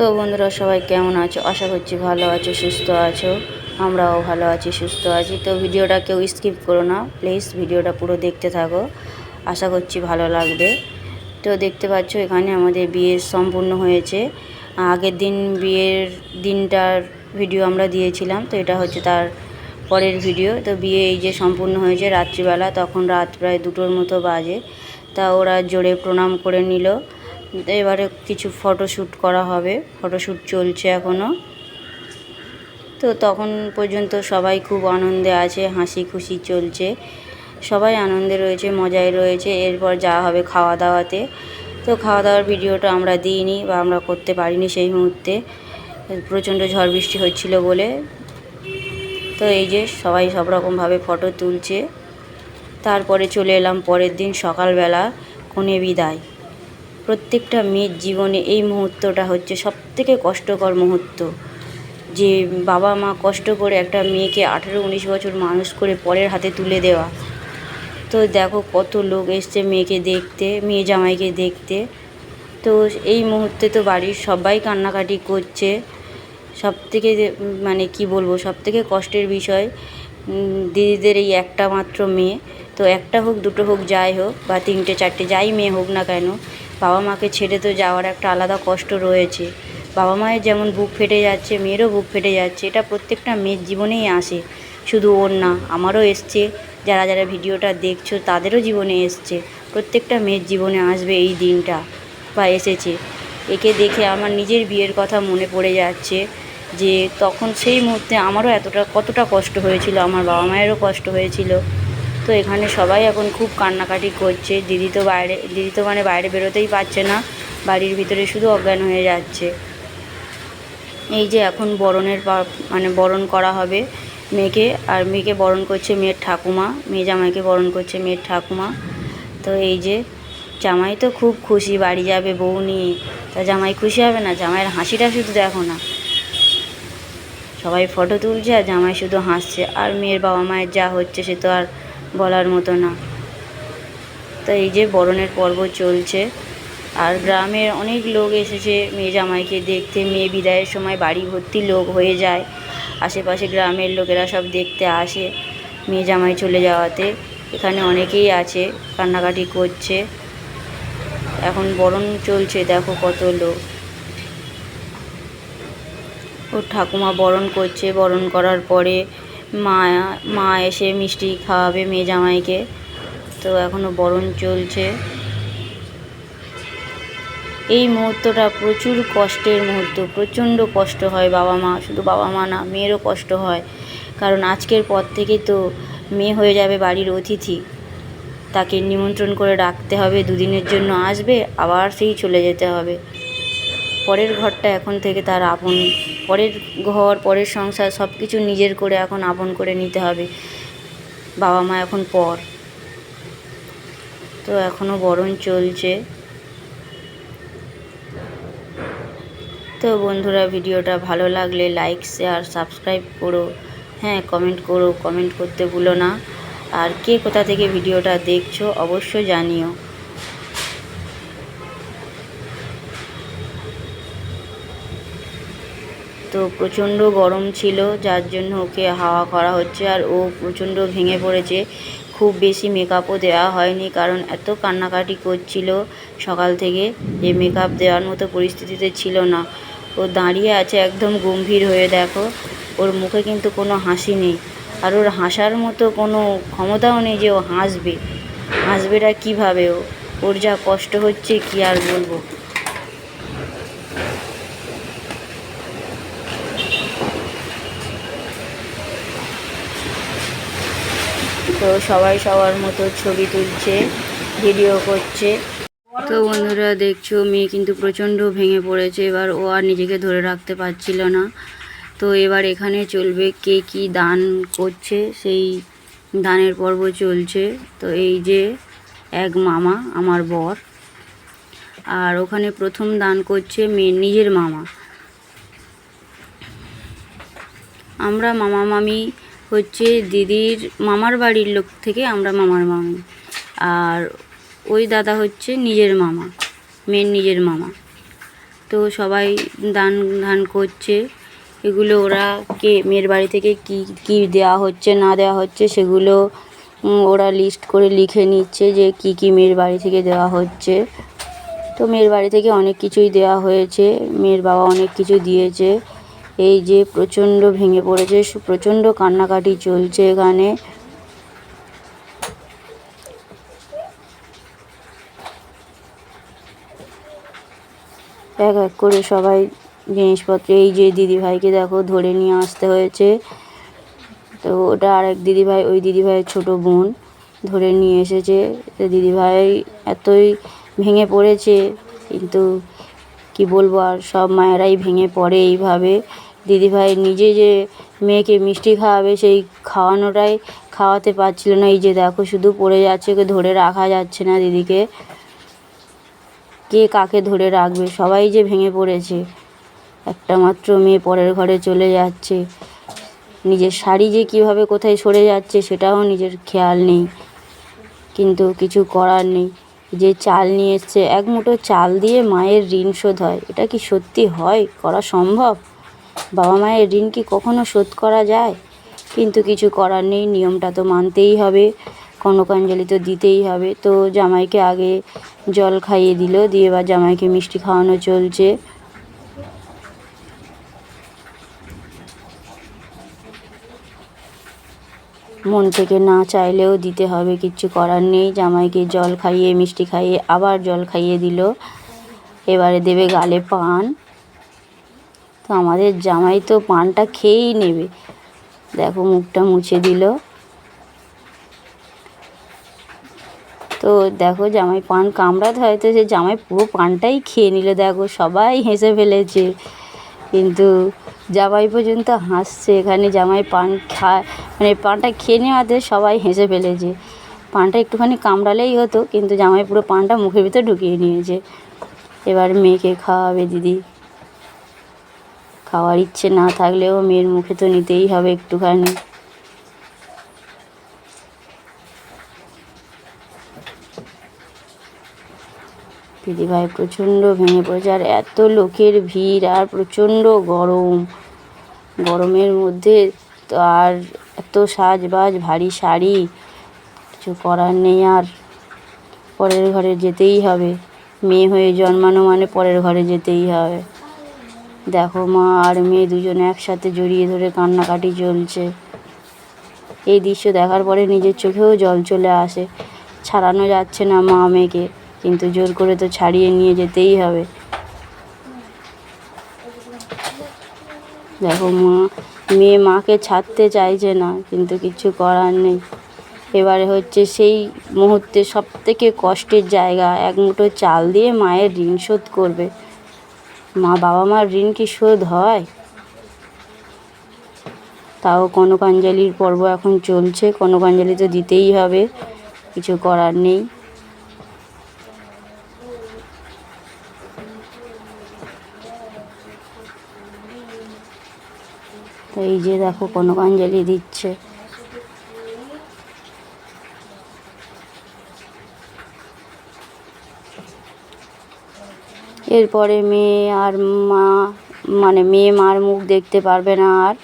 তো বন্ধুরা সবাই কেমন আছো? আশা করছি ভালো আছো, সুস্থ আছো। আমরাও ভালো আছি, সুস্থ আছি। তো ভিডিওটা কেউ স্কিপ করো না, প্লিজ ভিডিওটা পুরো দেখতে থাকো। আশা করছি ভালো লাগবে। তো দেখতে পাচ্ছ, এখানে আমাদের বিয়ে সম্পূর্ণ হয়েছে। আগের দিন বিয়ের দিনটার ভিডিও আমরা দিয়েছিলাম, তো এটা হচ্ছে তার পরের ভিডিও। তো বিয়ে এই যে সম্পূর্ণ হয়েছে রাত্রিবেলা, তখন রাত প্রায় দুটোর মতো বাজে। তা ওরা জোরে প্রণাম করে নিল। এবারে কিছু ফটোশ্যুট করা হবে। ফটোশ্যুট চলছে এখনও তো তখন পর্যন্ত সবাই খুব আনন্দে আছে হাসি খুশি চলছে। সবাই আনন্দে রয়েছে, মজায় রয়েছে। এরপর যাওয়া হবে খাওয়া দাওয়াতে তো খাওয়া দাওয়ার ভিডিওটা আমরা দিইনি বা আমরা করতে পারিনি সেই মুহূর্তে। প্রচণ্ড ঝড় বৃষ্টি হচ্ছিল বলে। তো এই যে সবাই সব রকমভাবে ফটো তুলছে। তারপরে চলে এলাম পরের দিন সকালবেলা। কনে বিদায়। প্রত্যেকটা মেয়ের জীবনে এই মুহূর্তটা হচ্ছে সবথেকে কষ্টকর মুহূর্ত। যে বাবা মা কষ্ট করে একটা মেয়েকে আঠেরো, উনিশ বছর মানুষ করে পরের হাতে তুলে দেওয়া। তো দেখো কত লোক এসছে মেয়েকে দেখতে, মেয়ে জামাইকে দেখতে। তো এই মুহূর্তে তো বাড়ির সবাই কান্নাকাটি করছে। সব থেকে মানে কি বলব সব থেকে কষ্টের বিষয় দিদিদের এই একটা মাত্র মেয়ে। তো একটা হোক, দুটো হোক, যাই হোক, বা তিনটে, চারটে, যাই মেয়ে হোক না কেন বাবা মাকে ছেড়ে তো যাওয়ার একটা আলাদা কষ্ট রয়েছে। বাবা মায়ের যেমন বুক ফেটে যাচ্ছে, মেয়েরও বুক ফেটে যাচ্ছে, এটা প্রত্যেকটা মেয়ের জীবনেই আসে। শুধু ওর না, আমারও এসছে। যারা যারা ভিডিওটা দেখছ, তাদেরও জীবনে এসছে। প্রত্যেকটা মেয়ের জীবনে আসবে এই দিনটা বা এসেছে। একে দেখে আমার নিজের বিয়ের কথা মনে পড়ে যাচ্ছে যে, তখন সেই মুহূর্তে আমারও এতটা, কতটা কষ্ট হয়েছিল, আমার বাবা মায়েরও কষ্ট হয়েছিল। তো এখানে সবাই এখন খুব কান্নাকাটি করছে। দিদি তো বাইরে, দিদি তো মানে বাইরে বেরোতেই পারছে না। বাড়ির ভিতরে শুধু অজ্ঞান হয়ে যাচ্ছে। এই যে এখন বরণের মানে বরণ করা হবে মেয়েকে। আর মেয়েকে বরণ করছে মেয়ের ঠাকুমা। মেয়ে জামাইকে বরণ করছে মেয়ের ঠাকুমা। তো এই যে জামাই তো খুব খুশি, বাড়ি যাবে বউ নিয়ে। তা জামাই খুশি হবে না? জামাইয়ের হাসিটা শুধু দেখো না। সবাই ফটো তুলছে আর জামাই শুধু হাসছে। আর মেয়ের বাবা মায়ের যা হচ্ছে সে তো আর বলার মতো না। তো এই যে বরণের পর্ব চলছে, আর গ্রামের অনেক লোক এসেছে মেয়ে জামাইকে দেখতে। মেয়ে বিদায়ের সময় বাড়ি ভর্তি লোক হয়ে যায়। আশেপাশে গ্রামের লোকেরা সব দেখতে আসে মেয়ে জামাই চলে যাওয়াতে। এখানে অনেকেই আছে, কান্নাকাটি করছে। এখন বরণ চলছে, দেখো কত লোক। ওর ঠাকুমা বরণ করছে। বরণ করার পরে মা মা এসে মিষ্টি খাওয়াবে মেয়ে জামাইকে। তো এখনও বরণ চলছে। এই মুহূর্তটা প্রচুর কষ্টের মুহূর্ত, প্রচণ্ড কষ্ট হয় বাবা মা। শুধু বাবা মা না, মেয়েরও কষ্ট হয়। কারণ আজকের পর থেকে তো মেয়ে হয়ে যাবে বাড়ির অতিথি। তাকে নিমন্ত্রণ করে রাখতে হবে, দুদিনের জন্য আসবে, আবার সেই চলে যেতে হবে। পরের ঘরটা এখন থেকে তার আপন পরের ঘর, পরের সংসার সব কিছু নিজের করে এখন আপন করে নিতে হবে। বাবা মা এখন পর। তো এখনও বরণ চলছে। তো বন্ধুরা, ভিডিওটা ভালো লাগলে লাইক শেয়ার সাবস্ক্রাইব করো। হ্যাঁ কমেন্ট করো। কমেন্ট করতে ভুলো না। আর কে কোথা থেকে ভিডিওটা দেখছ, অবশ্যই জানিও। তো প্রচণ্ড গরম ছিল, যার জন্য ওকে হাওয়া করা হচ্ছে আর ও প্রচণ্ড ভেঙে পড়েছে। খুব বেশি মেকআপও দেওয়া হয়নি কারণ এত কান্নাকাটি করছিল সকাল থেকে যে মেকআপ দেওয়ার মতো পরিস্থিতিতে ছিল না। ও দাঁড়িয়ে আছে একদম গম্ভীর হয়ে, দেখো। ওর মুখে কিন্তু কোনো হাসি নেই আর ওর হাসার মতো কোনো ক্ষমতাও নেই যে ও হাসবে। হাসবেটা কীভাবে? ও ওর যা কষ্ট হচ্ছে কি আর বলব? তো সবাই সবার মতো ছবি তুলছে ভিডিও করছে। তো বন্ধুরা দেখছ, মেয়ে কিন্তু প্রচণ্ড ভেঙে পড়েছে, এবার ও আর নিজেকে ধরে রাখতে পারছিল না। তো এবার এখানে চলবে কে কি দান করছে, সেই দানের পর্ব চলছে। তো এই যে এক মামা, আমার বর, আর ওখানে প্রথম দান করছে মেয়ের নিজের মামা। আমরা মামা মামি হচ্ছে দিদির মামার বাড়ির লোক থেকে আমরা মামার মামি। আর ওই দাদা হচ্ছে নিজের মামা মেয়ের নিজের মামা। তো সবাই দান, ধান করছে। এগুলো ওরা কে, মেয়ের বাড়ি থেকে কি কি দেওয়া হচ্ছে, না দেওয়া হচ্ছে, সেগুলো ওরা লিস্ট করে লিখে নিচ্ছে যে কি কি মেয়ের বাড়ি থেকে দেওয়া হচ্ছে। তো মেয়ের বাড়ি থেকে অনেক কিছুই দেওয়া হয়েছে। মেয়ের বাবা অনেক কিছু দিয়েছে। এই যে প্রচণ্ড ভেঙে পড়েছে প্রচণ্ড কান্নাকাটি চলছে এখানে। এক এক করে সবাই জিনিসপত্র, এই যে দিদিভাইকে দেখো ধরে নিয়ে আসতে হয়েছে। তো ওটা আর এক দিদিভাই, ওই দিদিভাইয়ের ছোটো বোন ধরে নিয়ে এসেছে। তো দিদিভাই এতই ভেঙে পড়েছে, কিন্তু কি বলব আর সব মায়েরাই ভেঙে পড়ে এইভাবে। দিদিভাই নিজে যে মেয়েকে মিষ্টি খাওয়াবে সেই খাওয়ানোটাই খাওয়াতে পারছিল না। এই যে দেখো শুধু পড়ে যাচ্ছে, ওকে ধরে রাখা যাচ্ছে না দিদিকে। কে কাকে ধরে রাখবে? সবাই যে ভেঙে পড়েছে। একটা মাত্র মেয়ে পরের ঘরে চলে যাচ্ছে। নিজের শাড়ি যে কীভাবে কোথায় সরে যাচ্ছে সেটাও নিজের খেয়াল নেই। কিন্তু কিছু করার নেই। যে চাল নিয়ে এসছে, এক মুঠো চাল দিয়ে মায়ের ঋণ শোধ হয়। এটা কি সত্যি হয়? করা সম্ভব? বাবা মায়ের ঋণ কি কখনো শোধ করা যায়? কিন্তু কিছু করার নেই, নিয়মটা তো মানতেই হবে কনকাঞ্জলি তো দিতেই হবে। তো জামাইকে আগে জল খাইয়ে দিল, দিয়ে এবার জামাইকে মিষ্টি খাওয়ানো চলছে। মন থেকে না চাইলেও দিতে হবে, কিচ্ছু করার নেই। জামাইকে জল খাইয়ে, মিষ্টি খাইয়ে আবার জল খাইয়ে দিল। এবারে দেবে গালে পান। তো আমাদের জামাই তো পানটা খেয়েই নেবে। দেখো মুখটা মুছে দিল। তো দেখো জামাই পান কামড়াতে হয়তো সে জামাই পুরো পানটাই খেয়ে নিল। দেখো সবাই হেসে ফেলেছে। কিন্তু জামাই পর্যন্ত হাসছে। এখানে জামাই পান খায় মানে পানটা খেয়ে নেওয়াতে সবাই হেসে ফেলেছে। পানটা একটুখানি কামড়ালেই হতো, কিন্তু জামাই পুরো পানটা মুখের ভিতরে ঢুকিয়ে নিয়েছে। এবার মেয়েকে খাওয়াবে দিদি। খাওয়ার ইচ্ছে না থাকলেও মেয়ের মুখে তো নিতেই হবে একটুখানি। দিদিভাই প্রচণ্ড ভেঙে পড়েছে, আর এত লোকের ভিড় আর প্রচণ্ড গরম। গরমের মধ্যে তো আর এত সাজবাজ, ভারী শাড়ি, কিছু করার নেই আর। পরের ঘরে যেতেই হবে। মেয়ে হয়ে জন্মানো মানে পরের ঘরে যেতেই হবে। দেখো মা আর মেয়ে দুজনে একসাথে জড়িয়ে ধরে কান্নাকাটি চলছে। এই দৃশ্য দেখার পরে নিজের চোখেও জল চলে আসে। ছাড়ানো যাচ্ছে না মা মেয়েকে, কিন্তু জোর করে তো ছাড়িয়ে নিয়ে যেতেই হবে। দেখো মা, মেয়ে মাকে ছাড়তে চাইছে না, কিন্তু কিছু করার নেই। এবারে হচ্ছে সেই মুহূর্তে সব থেকে কষ্টের জায়গা, এক মুঠো চাল দিয়ে মায়ের ঋণ শোধ করবে। মা বাবা মার ঋণ কি শোধ হয়? তাও কনকাঞ্জলির পর্ব এখন চলছে। কনকাঞ্জলি তো দিতেই হবে, কিছু করার নেই। এই যে দেখো কনকাঞ্জলি দিচ্ছে। এরপরে মেয়ে আর মা মানে মেয়ে মার মুখ দেখতে পারবে না আর,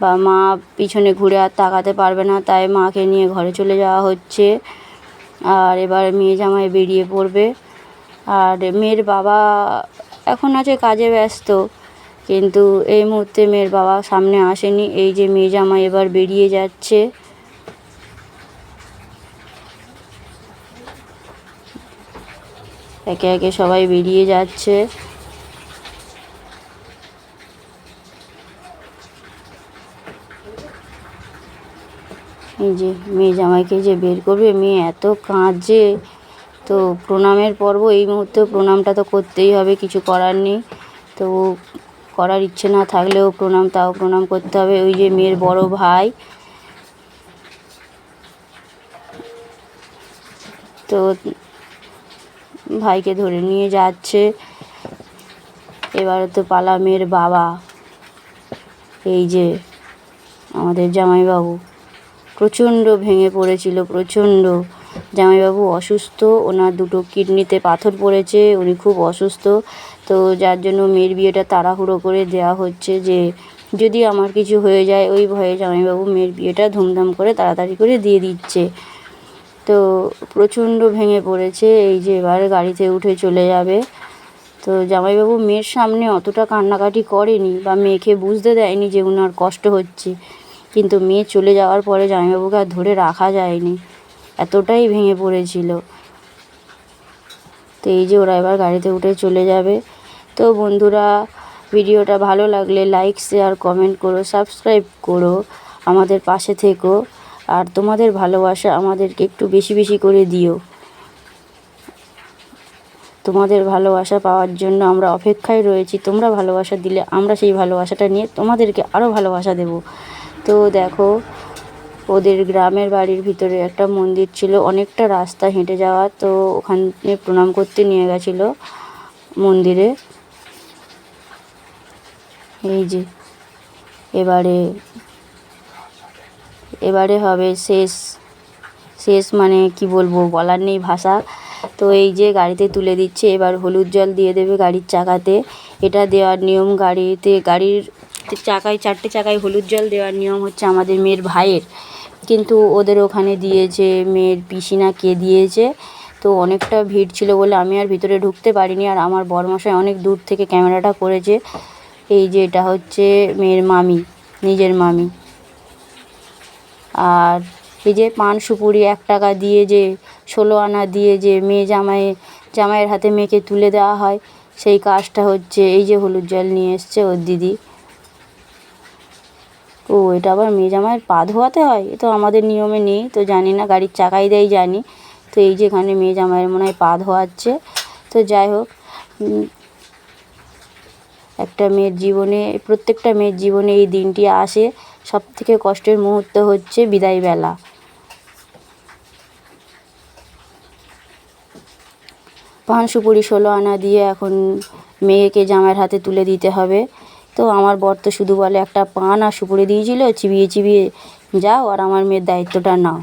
বা মা পিছনে ঘুরে আর তাকাতে পারবে না, তাই মাকে নিয়ে ঘরে চলে যাওয়া হচ্ছে। আর এবার মেয়ে জামাই বেরিয়ে পড়বে। আর মেয়ের বাবা এখন আছে কাজে ব্যস্ত, কিন্তু এই মুহূর্তে মেয়ের বাবা সামনে আসেনি। এই যে মেয়ে জামাই এবার বেরিয়ে যাচ্ছে। একে একে সবাই বেরিয়ে যাচ্ছে। এই যে মেয়ে জামাইকে যে বের করবে, মেয়ে এত কাঁদছে। তো প্রণামের পর্ব, এই মুহূর্তে প্রণামটা তো করতেই হবে, কিছু করার নেই। তো করার ইচ্ছে না থাকলেও প্রণাম, তাও প্রণাম করতে হবে। ওই যে মেয়ের বড় ভাই। তো ভাইকে ধরে নিয়ে যাচ্ছে। এবারে তো পালা মেয়ের বাবা। এই যে আমাদের জামাইবাবু। প্রচণ্ড ভেঙে পড়েছিল, প্রচণ্ড। জামাইবাবু অসুস্থ, ওনার দুটো কিডনিতে পাথর পড়েছে, উনি খুব অসুস্থ। তো যার জন্য মেয়ের বিয়েটা তাড়াহুড়ো করে দেওয়া হচ্ছে যে, যদি আমার কিছু হয়ে যায়, ওই ভয়ে জামাইবাবু মেয়ের বিয়েটা ধুমধাম করে তাড়াতাড়ি করে দিয়ে দিচ্ছে। তো প্রচণ্ড ভেঙে পড়েছে, এই যে এবার গাড়িতে উঠে চলে যাবে। তো জামাইবাবু মেয়ের সামনে অতটা কান্নাকাটি করেনি বা মেয়েকে বুঝতে দেয়নি যে ওনার কষ্ট হচ্ছে। কিন্তু মেয়ে চলে যাওয়ার পরে জামাইবাবুকে আর ধরে রাখা যায়নি। এতটাই ভেঙে পড়েছিল। তো এই যে ওরা এবার গাড়িতে উঠে চলে যাবে। তো বন্ধুরা, ভিডিওটা ভালো লাগলে লাইক শেয়ার কমেন্ট করো সাবস্ক্রাইব করো। আমাদের পাশে থেকো। আর তোমাদের ভালোবাসা আমাদেরকে একটু বেশি বেশি করে দিও। তোমাদের ভালোবাসা পাওয়ার জন্য আমরা অপেক্ষায় রয়েছি। তোমরা ভালোবাসা দিলে আমরা সেই ভালোবাসাটা নিয়ে তোমাদেরকে আরও ভালোবাসা দেব। তো দেখো, ওদের গ্রামের বাড়ির ভিতরে একটা মন্দির ছিল, অনেকটা রাস্তা হেঁটে যাওয়া, তো ওখানে প্রণাম করতে নিয়ে গেছিল মন্দিরে। এই যে, এবারে এবারে হবে শেষ শেষ মানে কি বলব, বলার নেই ভাষা। তো এই যে গাড়িতে তুলে দিচ্ছে, এবার হলুদ জল দিয়ে দেবে গাড়ির চাকাতে। এটা দেওয়ার নিয়ম গাড়িতে, গাড়ির চাকায়, চারটে চাকায় হলুদ জল দেওয়ার নিয়ম হচ্ছে আমাদের মেয়ের ভাইয়ের। কিন্তু ওদের ওখানে দিয়েছে মেয়ের পিসি না কে দিয়েছে। তো অনেকটা ভিড় ছিল বলে আমি আর ভিতরে ঢুকতে পারিনি আর আমার বরমশাই অনেক দূর থেকে ক্যামেরাটা করেছে। এই যে এটা হচ্ছে মেয়ের মামি, নিজের মামি। আর এই যে পান সুপুরি এক টাকা দিয়ে যে ষোলো আনা দিয়ে যে মেয়ে জামাই, জামাইয়ের হাতে মেয়েকে তুলে দেওয়া হয়, সেই কাজটা হচ্ছে এই যে হলুদ জল নিয়ে এসছে ওর দিদি। ও, এটা আবার মেয়ে জামাইয়ের পা ধোয়াতে হয়? এ তো আমাদের নিয়মে নেই, তো জানি না, গাড়ির চাকাই দেয়, জানি। তো এই যে এখানে মেয়ে জামাইয়ের মনে হয় পা ধোয়াচ্ছে। তো যাই হোক একটা মেয়ের জীবনে, প্রত্যেকটা মেয়ের জীবনে এই দিনটি আসে। সব থেকে কষ্টের মুহূর্ত হচ্ছে বিদায়বেলা। পান সুপুরি ষোলো আনা দিয়ে এখন মেয়েকে জামাইয়ের হাতে তুলে দিতে হবে। তো আমার বর তো শুধু বলে, একটা পান আর সুপুরি দিয়েছিল, চিবিয়ে চিবিয়ে যাও আর আমার মেয়ের দায়িত্বটা নাও।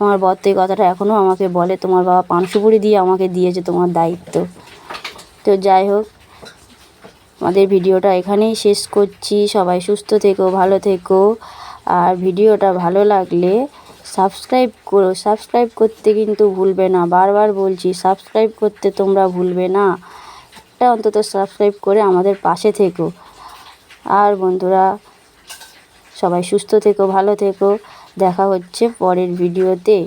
আমার বর তো এই কথাটা এখনও আমাকে বলে, তোমার বাবা পান সুপুরি দিয়ে আমাকে দিয়েছে তোমার দায়িত্ব। তো যাই হোক আমাদের ভিডিওটা এখানেই শেষ করছি। সবাই সুস্থ থেকো, ভালো থেকো। আর ভিডিওটা ভালো লাগলে সাবস্ক্রাইব করো, সাবস্ক্রাইব করতে কিন্তু ভুলবে না। বারবার বলছি, সাবস্ক্রাইব করতে তোমরা ভুলবে না। একটা অন্তত সাবস্ক্রাইব করে আমাদের পাশে থেকো। আর বন্ধুরা, সবাই সুস্থ থেকো, ভালো থেকো। দেখা হচ্ছে পরের ভিডিওতে।